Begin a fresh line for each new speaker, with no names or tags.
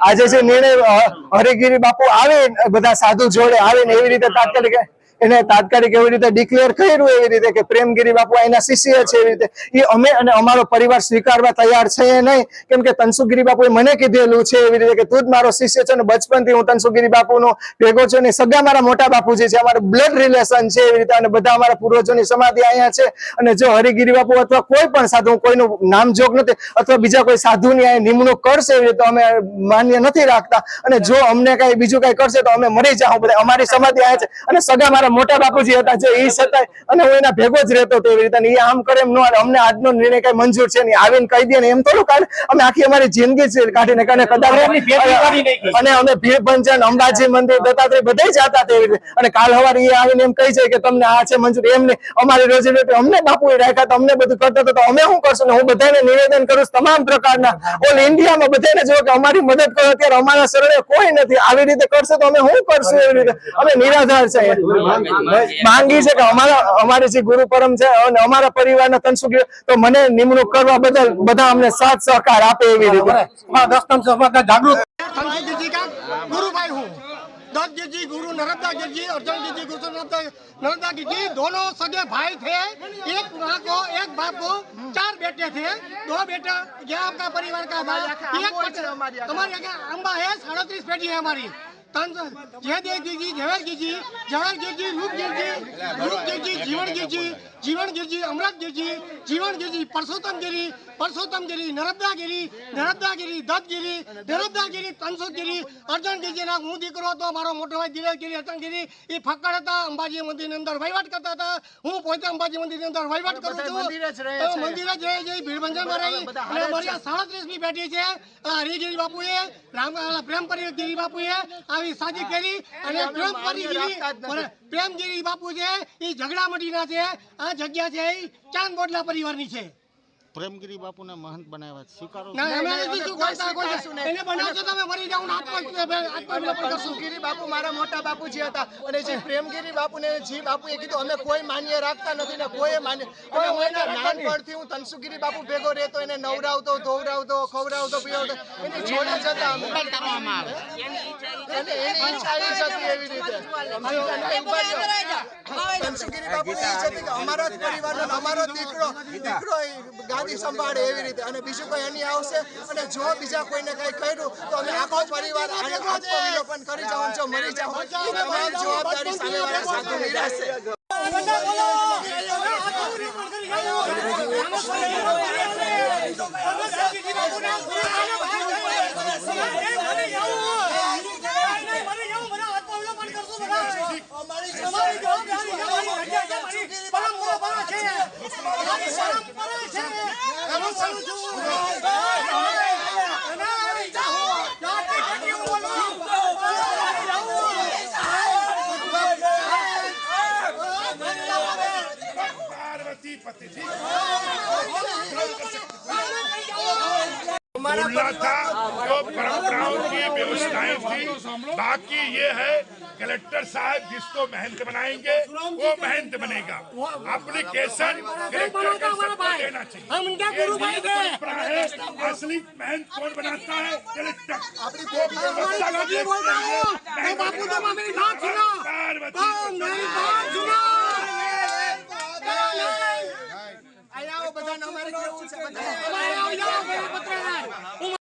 આજે જે નિર્ણય હરિગીરી બાપુ આવે બધા સાધુ જોડે આવે ને એવી રીતે તાત્કાલિક એને તાત્કાલિક એવી રીતે ડિક્લેર કર્યું એવી રીતે કે પ્રેમગીરી બાપુ એના શિષ્ય છે એવી રીતે. એ અમે અને અમારો પરિવાર સ્વીકારવા તૈયાર છે નહીં. કેમ કે તનસુગીરી બાપુએ મને કીધેલું છે એવી રીતે કે તું જ મારો શિષ્ય છે અને બચપનથી હું તનસુગીરી બાપુનો ભેગો છું અને સગા મારા મોટા બાપુજી છે, અમારું બ્લડ રિલેશન છે એવી રીતે અને બધા અમારા પૂર્વજોની સમાધિ અહીંયા છે. અને જો હરિગીરી બાપુ અથવા કોઈ પણ સાધુ કોઈનું નામ જોગ નથી, અથવા બીજા કોઈ સાધુની અહીંયા નિમણૂક કરશે એવી રીતે અમે માન્ય નથી રાખતા. અને જો અમને કઈ બીજું કઈ કરશે તો અમે મરી જાઉં બધા અમારી સમાધિ અહીંયા છે અને સગા મારા મોટા બાપુજી હતા જે એ છતાંય અને હું એના ભેગો જ રહેતો હતો એવી રીતે. એ આમ કરે એમ ન અમને આજનો નિર્ણય કઈ મંજૂર છે નહીં. આવીને કહી દે ને એમ થોડું કારણ અમે આખી અમારી જિંદગી છે કાઢીને કાઢે
એમની ભેગી કરી નાખી.
કદાચ અને અમે ભીડ અંબાજી મંદિર દત્તાત્રેય બધે જતા હતા એવી રીતે. અને કાલ સવારે એ આવીને એમ કહી જાય કે તમને આ છે મંજૂર. એમ નહીં. અમારી રોજી રોટી અમને બાપુ રાખ્યા તો અમને બધું કરતા હતા. તો અમે શું કરશું? ને હું બધાને નિવેદન કરું તમામ પ્રકારના. ઓલ ઇન્ડિયામાં બધાને જો કે અમારી મદદ કરો અત્યારે અમારા શરણે કોઈ નથી. આવી રીતે કરશે તો અમે શું કરશું એવી રીતે? અમે નિરાધાર છે. માંગી છે કે અમારા અમારે જે ગુરુ પરમ છે અને અમારા પરિવારના તનસુખી તો મને નિમણૂક કરવા બદલ બધા અમને સાથ સહકાર આપે એવી રીતે
હા, દસમ સમાજના જાગૃત
संस्कृत जी का गुरु भाई हूँ दत्त जी जी गुरु नर्मदा जी जी अर्जुन जी जी गुरु नर्मदा नर्मदा जी जी दोनों सगे भाई थे एक माँ को एक बाप को चार बेटे थे दो बेटा ये आपका परिवार का था एक बेटा हमारे यहाँ अम्बा है साड़तीस बेटी है हमारी ત્રણસો જે દેવ જીજી જવાલ જીજી જવાલ જીજી રૂપ જીજી રૂપ જીજી ગિરજી જીવણ ગિરજી જીવણ ગિરજી અમરત ગિરજી જીવણ ગિરજી પરસોત્તમ ગિરી પરસોત્તમ ગિરી નર્મદાગીરી નર્મદાગીરી દત્તગીરી નર્મદાગીરી તનસોગીરી અર્જણ ગિરજીના હું દીકરો હતો મારો મોટો ભાઈ દિલેવગીરી અર્જણગીરી એ ફક્કડ હતા અંબાજી મંદિરની અંદર વહીવટ કરતા હતા. હું પોતે અંબાજી મંદિરની અંદર વહીવટ કરું છું. મંદિર જ રહે છે. ભીડભંજનમાં રહી. અને મારી સાડત્રીસમી બેઠી છે હરિગીરી બાપુએ પ્રેમપરી ગીરી બાપુએ આવી સાજી કરી અને પ્રેમ પ્રેમપરી પ્રેમ પ્રેમગીરી બાપુ છે એ ઝઘડામટીના છે આ જગ્યા છે એ ચાંદ બોટલા પરિવારની છે.
પ્રેમગીરી બાપુને મહંત બનાવ્યા છે. સ્વીકારો.
ના અમે નથી સ્વીકારતા કોઈ એને બનાવજો તમે મરી જાવ ને આત્મહત્યા કરશું.
બાપુ મારા મોટા બાપુજી હતા અને જે પ્રેમગીરી બાપુને જી બાપુએ કીધું અમે કોઈ માન્ય રાખતા નથી ને કોઈ માન્ય અમે હું એના નાનપણથી હું તનસુગીરી બાપુ ભેગો રહેતો એને નવરાવતો ધોવરાવતો ખવડાવતો પીવડાવતો એને જોડે જતા અમે. અને એની ઈચ્છા એ જ એવી રીતે. તનસુગીરી બાપુ એ જ કે અમારા જ પરિવારનો અમારો દીકરો દીકરો ગાદી સંભાળે એવી રીતે. અને બીજું કોઈ એની આવશે અને જો બીજા કોઈને કઈ કર્યું, તો અમે આખો પરિવાર આત્મવિલોપન કરી જવાનું છો, મરી જાવ એ તમામ જવાબદારી સામેવાળા સાધુ નિરાશે.
बोलना था जो परंपराओं की व्यवस्थाएँ थी। बाकी ये है कलेक्टर साहब जिसको महंत बनाएँगे वो महंत बनेगा। एप्लीकेशन कलेक्टर का सबको देना चाहिए।
हम उनके गुरु भाई
है असली महंत कौन बनाता है? कलेक्टर।
हमारी सभी बोल रहा हूँ। बापू तुम मेरी बात सुनो। मेरी बात सुनो।